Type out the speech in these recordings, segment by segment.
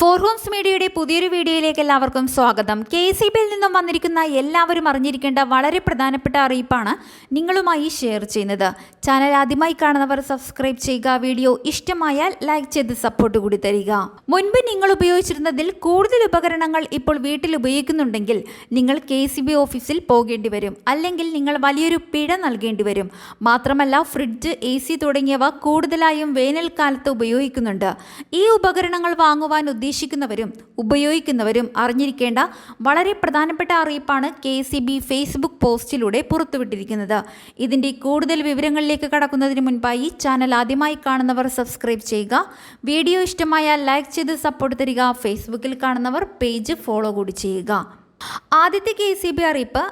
Four Holmes മീഡിയയുടെ പുതിയൊരു വീഡിയോയിലേക്ക് എല്ലാവർക്കും സ്വാഗതം. കെ സി ബിയിൽ നിന്നും വന്നിരിക്കുന്ന എല്ലാവരും അറിഞ്ഞിരിക്കേണ്ട വളരെ പ്രധാനപ്പെട്ട അറിയിപ്പാണ് നിങ്ങളുമായി ഷെയർ ചെയ്യുന്നത്. ചാനൽ ആദ്യമായി കാണുന്നവർ സബ്സ്ക്രൈബ് ചെയ്യുക വീഡിയോ ഇഷ്ടമായാൽ ലൈക്ക് ചെയ്ത് സപ്പോർട്ട് കൂടി തരിക. മുൻപ് നിങ്ങൾ ഉപയോഗിച്ചിരുന്നതിൽ കൂടുതൽ ഉപകരണങ്ങൾ ഇപ്പോൾ വീട്ടിൽ ഉപയോഗിക്കുന്നുണ്ടെങ്കിൽ നിങ്ങൾ കെ സി ബി ഓഫീസിൽ പോകേണ്ടി വരും. അല്ലെങ്കിൽ നിങ്ങൾ വലിയൊരു പിഴ നൽകേണ്ടി വരും. മാത്രമല്ല ഫ്രിഡ്ജ് എ സി തുടങ്ങിയവ കൂടുതലായും വേനൽക്കാലത്ത് ഉപയോഗിക്കുന്നുണ്ട്. ഈ ഉപകരണങ്ങൾ വാങ്ങുവാൻ ഉദ്ദേശിക്കുന്നവരും ഉപയോഗിക്കുന്നവരും അറിഞ്ഞിരിക്കേണ്ട വളരെ പ്രധാനപ്പെട്ട അറിയിപ്പാണ് കെ സി ബി ഫേസ്ബുക്ക് പോസ്റ്റിലൂടെ പുറത്തുവിട്ടിരിക്കുന്നത്. ഇതിന്റെ കൂടുതൽ വിവരങ്ങളിലേക്ക് കടക്കുന്നതിന് മുൻപായി ചാനൽ ആദ്യമായി കാണുന്നവർ സബ്സ്ക്രൈബ് ചെയ്യുക. വീഡിയോ ഇഷ്ടമായാൽ ലൈക്ക് ചെയ്ത് സപ്പോർട്ട് തരിക. ഫേസ്ബുക്കിൽ കാണുന്നവർ പേജ് ഫോളോ കൂടി ചെയ്യുക. ആദ്യത്തെ കെ സി ബി അറിയിപ്പ്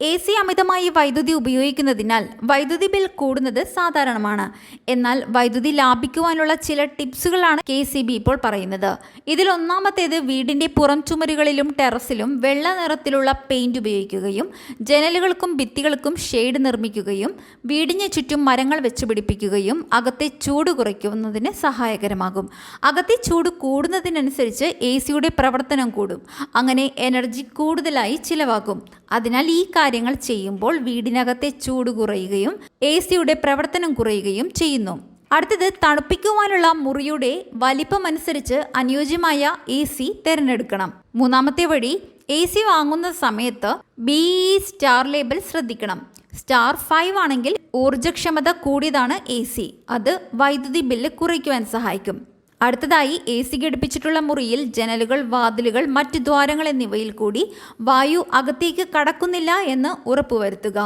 എ സി അമിതമായി വൈദ്യുതി ഉപയോഗിക്കുന്നതിനാൽ വൈദ്യുതി ബിൽ കൂടുന്നത് സാധാരണമാണ്. എന്നാൽ വൈദ്യുതി ലാഭിക്കുവാനുള്ള ചില ടിപ്സുകളാണ് കെ സി ബി ഇപ്പോൾ പറയുന്നത്. ഇതിൽ ഒന്നാമത്തേത് വീടിന്റെ പുറം ചുമരുകളിലും ടെറസിലും വെള്ള നിറത്തിലുള്ള പെയിന്റ് ഉപയോഗിക്കുകയും ജനലുകൾക്കും ഭിത്തികൾക്കും ഷെയ്ഡ് നിർമ്മിക്കുകയും വീടിന് ചുറ്റും മരങ്ങൾ വെച്ച് പിടിപ്പിക്കുകയും അകത്തെ ചൂട് കുറയ്ക്കുന്നതിന് സഹായകരമാകും. അകത്തെ ചൂട് കൂടുന്നതിനനുസരിച്ച് എ സിയുടെ പ്രവർത്തനം കൂടും. അങ്ങനെ എനർജി കൂടുതലായി ചിലവാകും. അതിനാൽ ഈ കാര്യങ്ങൾ ചെയ്യുമ്പോൾ വീടിനകത്തെ ചൂട് കുറയുകയും എ സിയുടെ പ്രവർത്തനം കുറയുകയും ചെയ്യുന്നു. അടുത്തത് തണുപ്പിക്കുവാനുള്ള മുറിയുടെ വലിപ്പമനുസരിച്ച് അനുയോജ്യമായ എ സി തിരഞ്ഞെടുക്കണം. മൂന്നാമത്തെ വഴി എ സി വാങ്ങുന്ന സമയത്ത് ബി സ്റ്റാർ ലേബൽ ശ്രദ്ധിക്കണം. സ്റ്റാർ ഫൈവ് ആണെങ്കിൽ ഊർജക്ഷമത കൂടിയതാണ് എ സി. അത് വൈദ്യുതി ബില്ല് കുറയ്ക്കുവാൻ സഹായിക്കും. അടുത്തതായി എ സി ഘടിപ്പിച്ചിട്ടുള്ള മുറിയിൽ ജനലുകൾ വാതിലുകൾ മറ്റ് ദ്വാരങ്ങൾ എന്നിവയിൽ കൂടി വായു അകത്തേക്ക് കടക്കുന്നില്ല എന്ന് ഉറപ്പുവരുത്തുക.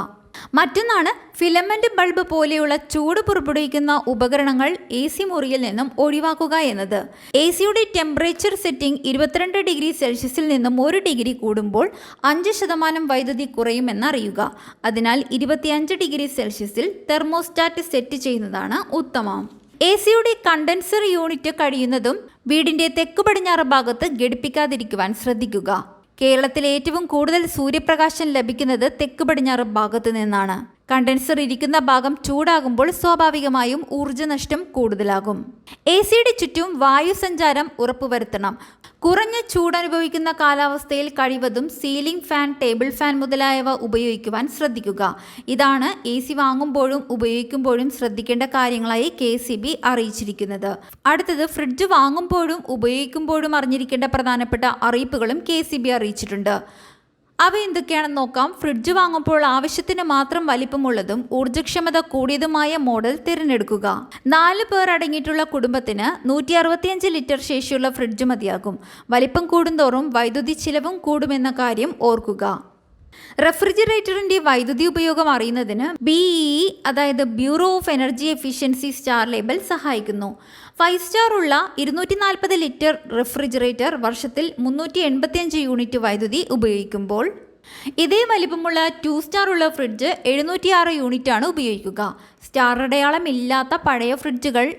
മറ്റൊന്നാണ് ഫിലമെന്റ് ബൾബ് പോലെയുള്ള ചൂട് പുറപ്പെടുവിക്കുന്ന ഉപകരണങ്ങൾ എ സി മുറിയിൽ നിന്നും ഒഴിവാക്കുക എന്നത്. എ സിയുടെ ടെമ്പറേച്ചർ സെറ്റിംഗ് ഇരുപത്തിരണ്ട് ഡിഗ്രി സെൽഷ്യസിൽ നിന്നും ഒരു ഡിഗ്രി കൂടുമ്പോൾ അഞ്ച് ശതമാനം വൈദ്യുതി കുറയുമെന്നറിയുക അതിനാൽ ഇരുപത്തിയഞ്ച് ഡിഗ്രി സെൽഷ്യസിൽ തെർമോസ്റ്റാറ്റ് സെറ്റ് ചെയ്യുന്നതാണ് ഉത്തമം. എ സിയുടെ കണ്ടൻസർ യൂണിറ്റ് കഴിയുന്നതും വീടിന്റെ തെക്ക് പടിഞ്ഞാറ് ഭാഗത്ത് ഘടിപ്പിക്കാതിരിക്കുവാൻ ശ്രദ്ധിക്കുക. കേരളത്തിൽ ഏറ്റവും കൂടുതൽ സൂര്യപ്രകാശം ലഭിക്കുന്നത് തെക്ക് പടിഞ്ഞാറ് ഭാഗത്ത് നിന്നാണ്. കണ്ടൻസർ ഇരിക്കുന്ന ഭാഗം ചൂടാകുമ്പോൾ സ്വാഭാവികമായും ഊർജനഷ്ടം കൂടുതലാകും. എ സിയുടെ ചുറ്റും വായുസഞ്ചാരം ഉറപ്പുവരുത്തണം. കുറഞ്ഞ ചൂടനുഭവിക്കുന്ന കാലാവസ്ഥയിൽ കഴിവതും സീലിംഗ് ഫാൻ ടേബിൾ ഫാൻ മുതലായവ ഉപയോഗിക്കുവാൻ ശ്രദ്ധിക്കുക. ഇതാണ് എ സി വാങ്ങുമ്പോഴും ഉപയോഗിക്കുമ്പോഴും ശ്രദ്ധിക്കേണ്ട കാര്യങ്ങളായി കെ സി ബി അറിയിച്ചിരിക്കുന്നത്. അടുത്തത് ഫ്രിഡ്ജ് വാങ്ങുമ്പോഴും ഉപയോഗിക്കുമ്പോഴും അറിഞ്ഞിരിക്കേണ്ട പ്രധാനപ്പെട്ട അറിയിപ്പുകളും കെ സി ബി അറിയിച്ചിട്ടുണ്ട്. അവ എന്തൊക്കെയാണെന്ന് നോക്കാം. ഫ്രിഡ്ജ് വാങ്ങുമ്പോൾ ആവശ്യത്തിന് മാത്രം വലിപ്പമുള്ളതും ഊർജക്ഷമത കൂടിയതുമായ മോഡൽ തിരഞ്ഞെടുക്കുക. നാല് പേർ അടങ്ങിയിട്ടുള്ള കുടുംബത്തിന് നൂറ്റി അറുപത്തിയഞ്ച് ലിറ്റർ ശേഷിയുള്ള ഫ്രിഡ്ജ് മതിയാകും. വലിപ്പം കൂടുന്തോറും വൈദ്യുതി ചിലവും കൂടുമെന്ന കാര്യം ഓർക്കുക. റെഫ്രിജറേറ്ററിന്റെ വൈദ്യുതി ഉപയോഗം അറിയുന്നതിന് ബി ഇ അതായത് bureau of energy efficiency star label സഹായിക്കുന്നു. ഫൈവ് സ്റ്റാർ ഉള്ള ഇരുന്നൂറ്റി നാൽപ്പത് ലിറ്റർ റെഫ്രിജറേറ്റർ വർഷത്തിൽ മുന്നൂറ്റി എൺപത്തിയഞ്ച് യൂണിറ്റ് വൈദ്യുതി ഉപയോഗിക്കുമ്പോൾ ഇതേ വലിപ്പമുള്ള ടു സ്റ്റാർ ഉള്ള ഫ്രിഡ്ജ് എഴുന്നൂറ്റിയാറ് യൂണിറ്റാണ് ഉപയോഗിക്കുക. സ്റ്റാർ അടയാളം ഇല്ലാത്ത പഴയ ഫ്രിഡ്ജുകൾ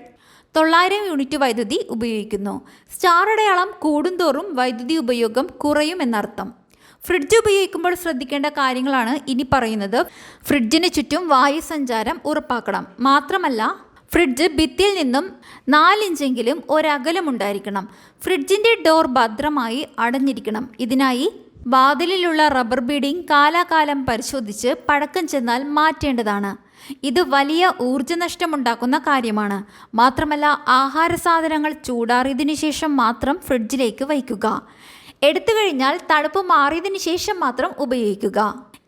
തൊള്ളായിരം യൂണിറ്റ് വൈദ്യുതി ഉപയോഗിക്കുന്നു. സ്റ്റാർ അടയാളം കൂടുന്തോറും വൈദ്യുതി ഉപയോഗം കുറയുമെന്നർത്ഥം ഫ്രിഡ്ജ് ഉപയോഗിക്കുമ്പോൾ ശ്രദ്ധിക്കേണ്ട കാര്യങ്ങളാണ് ഇനി പറയുന്നത്. ഫ്രിഡ്ജിന് ചുറ്റും വായു സഞ്ചാരം ഉറപ്പാക്കണം. മാത്രമല്ല ഫ്രിഡ്ജ് ഭിത്തിയിൽ നിന്നും നാലിഞ്ചെങ്കിലും ഒരകലമുണ്ടായിരിക്കണം. ഫ്രിഡ്ജിന്റെ ഡോർ ഭദ്രമായി അടഞ്ഞിരിക്കണം. ഇതിനായി വാതിലിലുള്ള റബ്ബർ ബീഡിംഗ് കാലാകാലം പരിശോധിച്ച് പഴക്കം ചെന്നാൽ മാറ്റേണ്ടതാണ്. ഇത് വലിയ ഊർജനഷ്ടമുണ്ടാക്കുന്ന കാര്യമാണ്. മാത്രമല്ല ആഹാര സാധനങ്ങൾ ചൂടാറിയതിനു ശേഷം മാത്രം ഫ്രിഡ്ജിലേക്ക് വയ്ക്കുക. എടുത്തു കഴിഞ്ഞാൽ തണുപ്പ് മാറിയതിനു ശേഷം മാത്രം ഉപയോഗിക്കുക.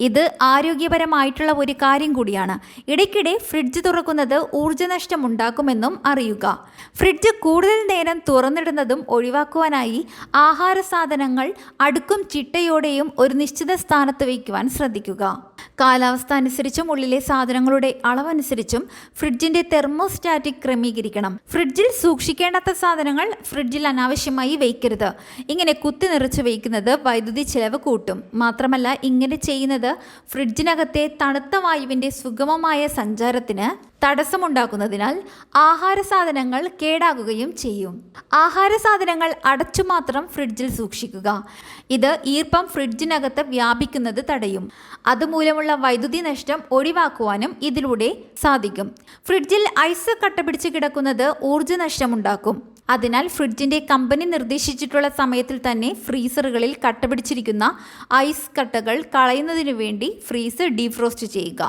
ഇത് ആരോഗ്യപരമായിട്ടുള്ള ഒരു കാര്യം കൂടിയാണ്. ഇടയ്ക്കിടെ ഫ്രിഡ്ജ് തുറക്കുന്നത് ഊർജനഷ്ടം ഉണ്ടാക്കുമെന്നും അറിയുക. ഫ്രിഡ്ജ് കൂടുതൽ നേരം തുറന്നിടുന്നതും ഒഴിവാക്കുവാനായി ആഹാര സാധനങ്ങൾ അടുക്കും ചിട്ടയോടെയും ഒരു നിശ്ചിത സ്ഥാനത്ത് വയ്ക്കുവാൻ ശ്രദ്ധിക്കുക. കാലാവസ്ഥ അനുസരിച്ചും ഉള്ളിലെ സാധനങ്ങളുടെ അളവനുസരിച്ചും ഫ്രിഡ്ജിന്റെ തെർമോസ്റ്റാറ്റിക് ക്രമീകരിക്കണം. ഫ്രിഡ്ജിൽ സൂക്ഷിക്കേണ്ടാത്ത സാധനങ്ങൾ ഫ്രിഡ്ജിൽ അനാവശ്യമായി വയ്ക്കരുത്. ഇങ്ങനെ കുത്തി നിറച്ച് വയ്ക്കുന്നത് വൈദ്യുതി ചിലവ് കൂട്ടും. മാത്രമല്ല ഇങ്ങനെ ചെയ്യുന്നത് ഫ്രിഡ്ജിനകത്തെ തണുത്ത വായുവിന്റെ സുഗമമായ സഞ്ചാരത്തിന് തടസ്സമുണ്ടാക്കുന്നതിനാൽ ആഹാര സാധനങ്ങൾ കേടാകുകയും ചെയ്യും. ആഹാര സാധനങ്ങൾ അടച്ചു മാത്രം ഫ്രിഡ്ജിൽ സൂക്ഷിക്കുക. ഇത് ഈർപ്പം ഫ്രിഡ്ജിനകത്ത് വ്യാപിക്കുന്നത് തടയും. അതുമൂലമുള്ള വൈദ്യുതി നഷ്ടം ഒഴിവാക്കുവാനും ഇതിലൂടെ സാധിക്കും. ഫ്രിഡ്ജിൽ ഐസ് കട്ടപിടിച്ച് കിടക്കുന്നത് ഊർജ നഷ്ടമുണ്ടാക്കും അതിനാൽ ഫ്രിഡ്ജിന്റെ കമ്പനി നിർദ്ദേശിച്ചിട്ടുള്ള സമയത്തിൽ തന്നെ ഫ്രീസറുകളിൽ കട്ടപിടിച്ചിരിക്കുന്ന ഐസ് കട്ടകൾ കളയുന്നതിനു വേണ്ടി ഫ്രീസർ ഡീഫ്രോസ്റ്റ് ചെയ്യുക.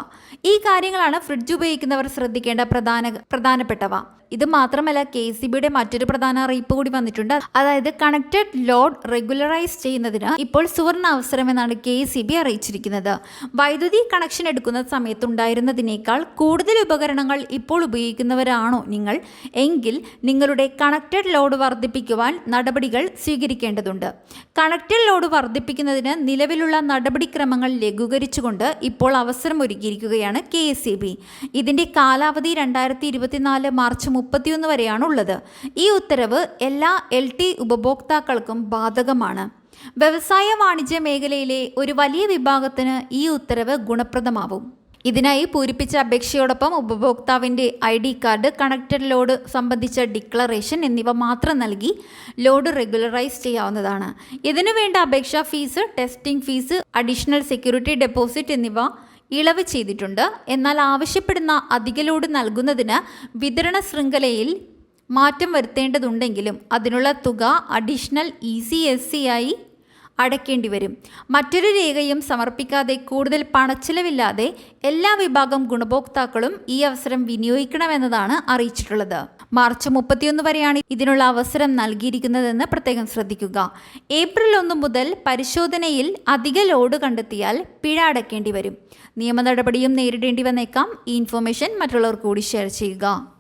ഈ കാര്യങ്ങളാണ് ഫ്രിഡ്ജ് ഉപയോഗിക്കുന്നവർ ശ്രദ്ധിക്കേണ്ട പ്രധാന പ്രധാനപ്പെട്ടവ. ഇത് മാത്രമല്ല കെ സി ബിയുടെ മറ്റൊരു പ്രധാന അറിയിപ്പ് കൂടി വന്നിട്ടുണ്ട്. അതായത് കണക്റ്റഡ് ലോഡ് റെഗുലറൈസ് ചെയ്യുന്നതിന് ഇപ്പോൾ സുവർണ അവസരമെന്നാണ് കെ സി ബി അറിയിച്ചിരിക്കുന്നത്. വൈദ്യുതി കണക്ഷൻ എടുക്കുന്ന സമയത്തുണ്ടായിരുന്നതിനേക്കാൾ കൂടുതൽ ഉപകരണങ്ങൾ ഇപ്പോൾ ഉപയോഗിക്കുന്നവരാണോ നിങ്ങൾ? എങ്കിൽ നിങ്ങളുടെ കണക്റ്റഡ് ലോഡ് വർദ്ധിപ്പിക്കുവാൻ നടപടികൾ സ്വീകരിക്കേണ്ടതുണ്ട്. കണക്റ്റഡ് ലോഡ് വർദ്ധിപ്പിക്കുന്നതിന് നിലവിലുള്ള നടപടിക്രമങ്ങൾ ലഘൂകരിച്ചുകൊണ്ട് ഇപ്പോൾ അവസരമൊരുക്കിയിരിക്കുകയാണ് കെ എസ് ബി. ഇതിന്റെ കാലാവധി രണ്ടായിരത്തി ഇരുപത്തിനാല് മാർച്ച് മുപ്പത്തിയൊന്ന് വരെയാണ് ഉള്ളത് ഈ ഉത്തരവ് എല്ലാ എൽ ടി ഉപഭോക്താക്കൾക്കും ബാധകമാണ്. വ്യവസായ വാണിജ്യ മേഖലയിലെ ഒരു വലിയ വിഭാഗത്തിന് ഈ ഉത്തരവ് ഗുണപ്രദമാവും. ഇതിനായി പൂരിപ്പിച്ച അപേക്ഷയോടൊപ്പം ഉപഭോക്താവിന്റെ I D card connected load സംബന്ധിച്ച ഡിക്ലറേഷൻ എന്നിവ മാത്രം നൽകി ലോഡ് റെഗുലറൈസ് ചെയ്യാവുന്നതാണ്. ഇതിനു വേണ്ട അപേക്ഷാ fees testing fees additional security deposit എന്നിവ ഇളവ് ചെയ്തിട്ടുണ്ട്. എന്നാൽ ആവശ്യപ്പെടുന്ന അധിക ലോഡ് നൽകുന്നതിന് വിതരണ ശൃംഖലയിൽ മാറ്റം വരുത്തേണ്ടതുണ്ടെങ്കിലും അതിനുള്ള തുക additional E C S C ആയി അടയ്ക്കേണ്ടി വരും. മറ്റൊരു രേഖയും സമർപ്പിക്കാതെ കൂടുതൽ പണച്ചിലവില്ലാതെ എല്ലാ വിഭാഗം ഗുണഭോക്താക്കളും ഈ അവസരം വിനിയോഗിക്കണമെന്നതാണ് അറിയിച്ചിട്ടുള്ളത്. മാർച്ച് മുപ്പത്തിയൊന്ന് വരെയാണ് ഇതിനുള്ള അവസരം നൽകിയിരിക്കുന്നതെന്ന് പ്രത്യേകം ശ്രദ്ധിക്കുക. ഏപ്രിൽ ഒന്ന് മുതൽ പരിശോധനയിൽ അധിക ലോഡ് കണ്ടെത്തിയാൽ പിഴ അടയ്ക്കേണ്ടി വരും. നിയമ നടപടിയും നേരിടേണ്ടി വന്നേക്കാം. ഈ ഇൻഫോർമേഷൻ മറ്റുള്ളവർ കൂടി ഷെയർ ചെയ്യുക.